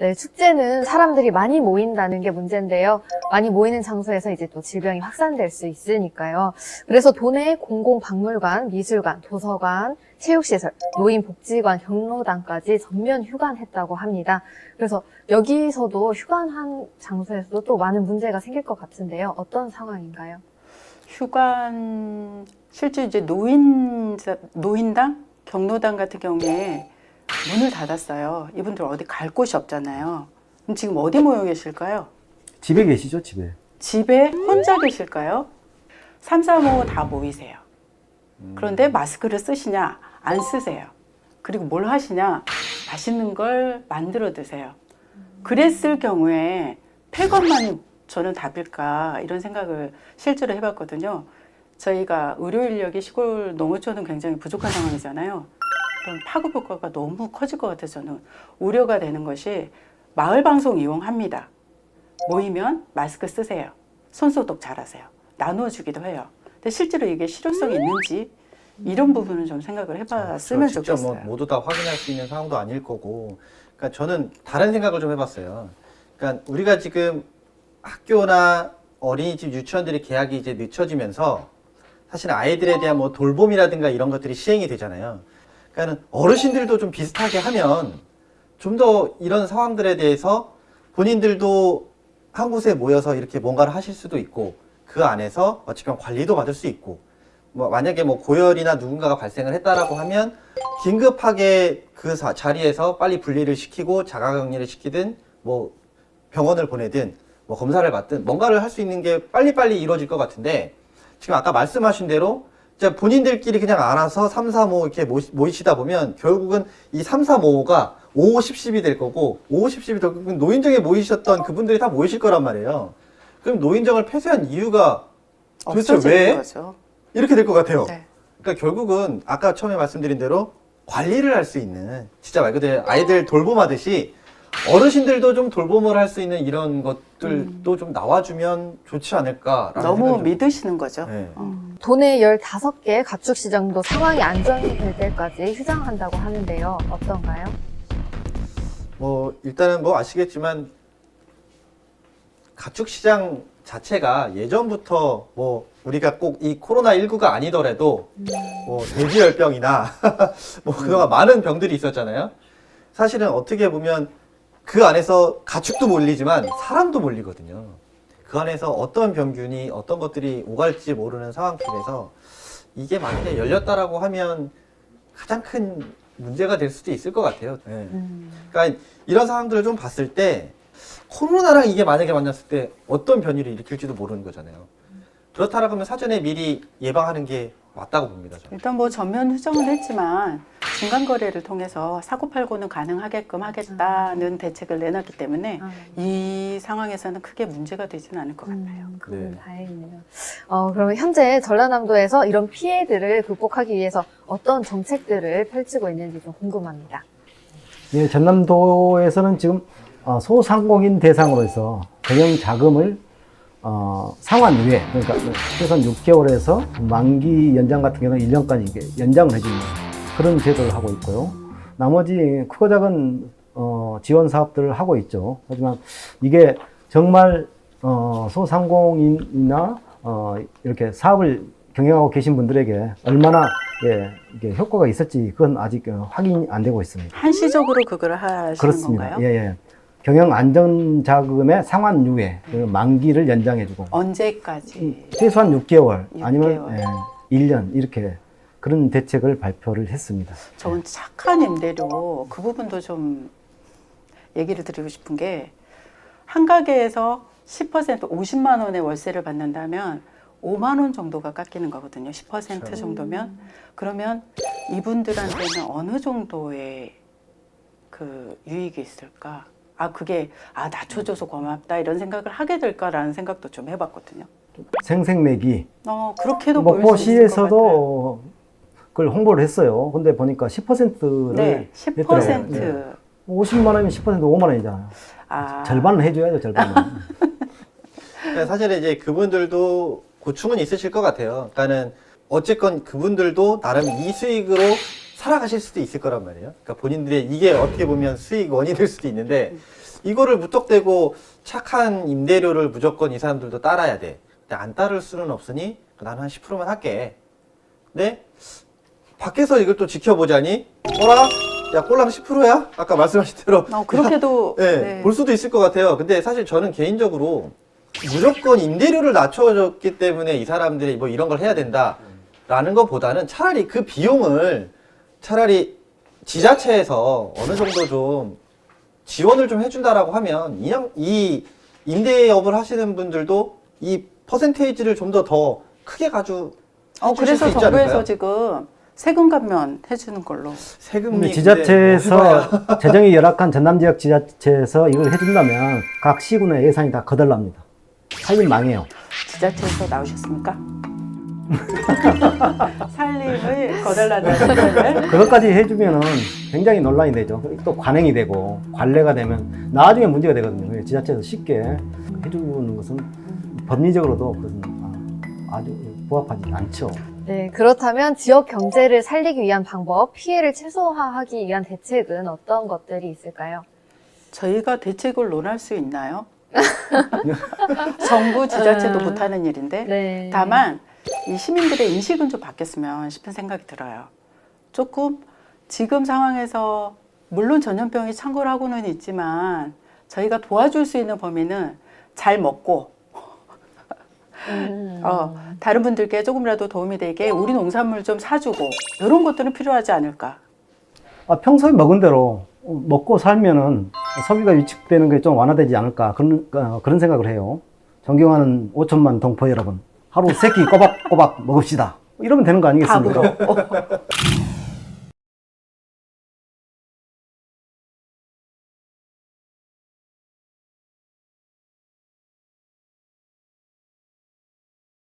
네, 축제는 사람들이 많이 모인다는 게 문제인데요. 많이 모이는 장소에서 이제 또 질병이 확산될 수 있으니까요. 그래서 도내 공공박물관, 미술관, 도서관, 체육시설, 노인복지관, 경로당까지 전면 휴관했다고 합니다. 그래서 여기서도 휴관한 장소에서도 또 많은 문제가 생길 것 같은데요. 어떤 상황인가요? 휴관 실제 이제 노인 노인당 경로당 같은 경우에 문을 닫았어요. 이분들 어디 갈 곳이 없잖아요. 그럼 지금 어디 모여 계실까요? 집에 계시죠, 집에. 집에 혼자 계실까요? 3, 4, 5다 모이세요. 그런데 마스크를 쓰시냐? 안 쓰세요. 그리고 뭘 하시냐? 맛있는 걸 만들어 드세요. 그랬을 경우에 폐건만이 저는 답일까 이런 생각을 실제로 해봤거든요. 저희가 의료 인력이 시골 농어촌은 굉장히 부족한 상황이잖아요. 그럼 파급 효과가 너무 커질 것 같아서 저는 우려가 되는 것이 마을 방송 이용합니다. 모이면 마스크 쓰세요. 손소독 잘하세요. 나누어 주기도 해요. 근데 실제로 이게 실효성이 있는지 이런 부분은 좀 생각을 해봤으면 뭐 좋겠어요. 모두 다 확인할 수 있는 상황도 아닐 거고. 그러니까 저는 다른 생각을 좀 해봤어요. 그러니까 우리가 지금 학교나 어린이집 유치원들이 개학이 이제 늦춰지면서 사실 아이들에 대한 뭐 돌봄이라든가 이런 것들이 시행이 되잖아요. 그러니까 어르신들도 좀 비슷하게 하면 좀 더 이런 상황들에 대해서 본인들도 한 곳에 모여서 이렇게 뭔가를 하실 수도 있고 그 안에서 어찌 보면 관리도 받을 수 있고 뭐 만약에 뭐 고열이나 누군가가 발생을 했다라고 하면 긴급하게 그 사- 자리에서 빨리 분리를 시키고 자가격리를 시키든 뭐 병원을 보내든 뭐 검사를 받든 뭔가를 할 수 있는 게 빨리빨리 이루어질 것 같은데 지금 아까 말씀하신 대로 이제 본인들끼리 그냥 알아서 3, 4, 5 이렇게 모이- 모이시다 보면 결국은 이 3, 4, 5가 5, 10, 10이 될 거고 5, 10, 10이 될 거고 노인정에 모이셨던 그분들이 다 모이실 거란 말이에요. 그럼 노인정을 폐쇄한 이유가 도대체 왜 거죠. 이렇게 될 것 같아요. 네. 그러니까 결국은 아까 처음에 말씀드린 대로 관리를 할 수 있는 진짜 말 그대로 아이들 돌봄하듯이 어르신들도 좀 돌봄을 할 수 있는 이런 것들도 좀 나와주면 좋지 않을까라는 너무 생각이 좀- 믿으시는 거죠. 네. 어. 도내 15개 가축시장도 상황이 안정될 때까지 휴장한다고 하는데요. 어떤가요? 뭐 일단은 뭐 아시겠지만 가축 시장 자체가 예전부터 뭐 우리가 꼭 이 코로나 19가 아니더라도 뭐 돼지열병이나 뭐 그동안 많은 병들이 있었잖아요. 사실은 어떻게 보면 그 안에서 가축도 몰리지만 사람도 몰리거든요. 그 안에서 어떤 병균이 어떤 것들이 오갈지 모르는 상황 속에서 이게 만약에 열렸다라고 하면 가장 큰 문제가 될 수도 있을 것 같아요. 네. 음. 그러니까 이런 상황들을 좀 봤을 때 코로나랑 이게 만약에 만났을 때 어떤 변이를 일으킬지도 모르는 거잖아요. 그렇다라고 하면 사전에 미리 예방하는 게 맞다고 봅니다. 저는. 일단 뭐 전면 휴정을 했지만 중간 거래를 통해서 사고 팔고는 가능하게끔 하겠다는 대책을 내놨기 때문에 아. 이 상황에서는 크게 문제가 되지는 않을 것 같아요. 음, 그건 네. 다행이네요. 어, 그러면 현재 전라남도에서 이런 피해들을 극복하기 위해서 어떤 정책들을 펼치고 있는지 좀 궁금합니다. 네, 예, 전남도에서는 지금 어, 소상공인 대상으로 해서 경영 자금을 어, 상환 후에 그러니까 최소한 6개월에서 만기 연장 같은 경우는 1년까지 이게 연장을 해주는 그런 제도를 하고 있고요. 나머지 크고 작은 어, 지원 사업들을 하고 있죠. 하지만 이게 정말 어, 소상공인이나 어, 이렇게 사업을 경영하고 계신 분들에게 얼마나 예, 이게 효과가 있을지 그건 아직 어, 확인이 안 되고 있습니다. 한시적으로 그걸 하시는 그렇습니다. 건가요? 예, 예. 경영 안전 자금의 상환 이후에 그 만기를 연장해주고 언제까지? 최소한 6개월, 6개월. 아니면 예, 1년 이렇게 그런 대책을 발표를 했습니다. 저건 착한 임대료 그 부분도 좀 얘기를 드리고 싶은 게 한 가게에서 10% 50만 원의 월세를 받는다면 5만 원 정도가 깎이는 거거든요. 10% 그렇죠. 정도면 그러면 이분들한테는 어느 정도의 그 유익이 있을까? 아 그게 아 낮춰줘서 고맙다 이런 생각을 하게 될까라는 생각도 좀 해봤거든요. 생생내기 어 그렇게도 뭐 보일 수 있을 것 같아요. 먹고시에서도 그걸 홍보를 했어요. 근데 보니까 10%를 네, 10% 네. 50만 원이면 10% 5만 원이잖아요. 아 절반은 해줘야죠, 절반은. 그러니까 사실은 이제 그분들도 고충은 있으실 것 같아요. 그러니까는 어쨌건 그분들도 나름 이 수익으로 살아가실 수도 있을 거란 말이에요. 그러니까 본인들의 이게 어떻게 보면 수익 원이 될 수도 있는데 이거를 무턱대고 착한 임대료를 무조건 이 사람들도 따라야 돼. 근데 안 따를 수는 없으니 나는 한 10%만 할게. 근데 밖에서 이걸 또 지켜보자니 어라? 야 꼴랑 10%야? 아까 말씀하신 대로 어, 그렇게도 네, 네. 볼 수도 있을 것 같아요. 근데 사실 저는 개인적으로 무조건 임대료를 낮춰줬기 때문에 이 사람들이 뭐 이런 걸 해야 된다라는 것보다는 차라리 그 비용을 차라리 지자체에서 어느 정도 좀 지원을 좀 해준다라고 하면 이냥 이 임대 업을 하시는 분들도 이 퍼센테이지를 좀 더 더 크게 가지고 어, 그래서 수 있지 정부에서? 지금 세금 감면 해주는 걸로. 세금이 지자체에서 뭐 재정이 열악한 전남 지역 지자체에서 이걸 해준다면 각 시군의 예산이 다 거덜납니다. 살림 망해요. 지자체에서 나오셨습니까? 살림을 거달란다는 거를 그것까지 해주면은 굉장히 논란이 되죠. 또 관행이 되고 관례가 되면 나중에 문제가 되거든요. 지자체에서 쉽게 해주는 것은 법리적으로도 그것은 아, 아주 부합하지 않죠. 네, 그렇다면 지역 경제를 살리기 위한 방법, 피해를 최소화하기 위한 대책은 어떤 것들이 있을까요? 저희가 대책을 논할 수 있나요? 정부 지자체도 음. 못하는 일인데 네. 다만 이 시민들의 인식은 좀 바뀌었으면 싶은 생각이 들어요. 조금 지금 상황에서 물론 전염병이 창궐하고는 있지만 저희가 도와줄 수 있는 범위는 잘 먹고 음. 어, 다른 분들께 조금이라도 도움이 되게 우리 농산물 좀 사주고 이런 것들은 필요하지 않을까. 아, 평소에 먹은 대로 먹고 살면은 소비가 위축되는 게 좀 완화되지 않을까 그런 어, 그런 생각을 해요. 존경하는 5천만 동포 여러분, 하루 세끼 꼬박 꼬박 먹읍시다. 이러면 되는 거 아니겠습니까? 밥으로.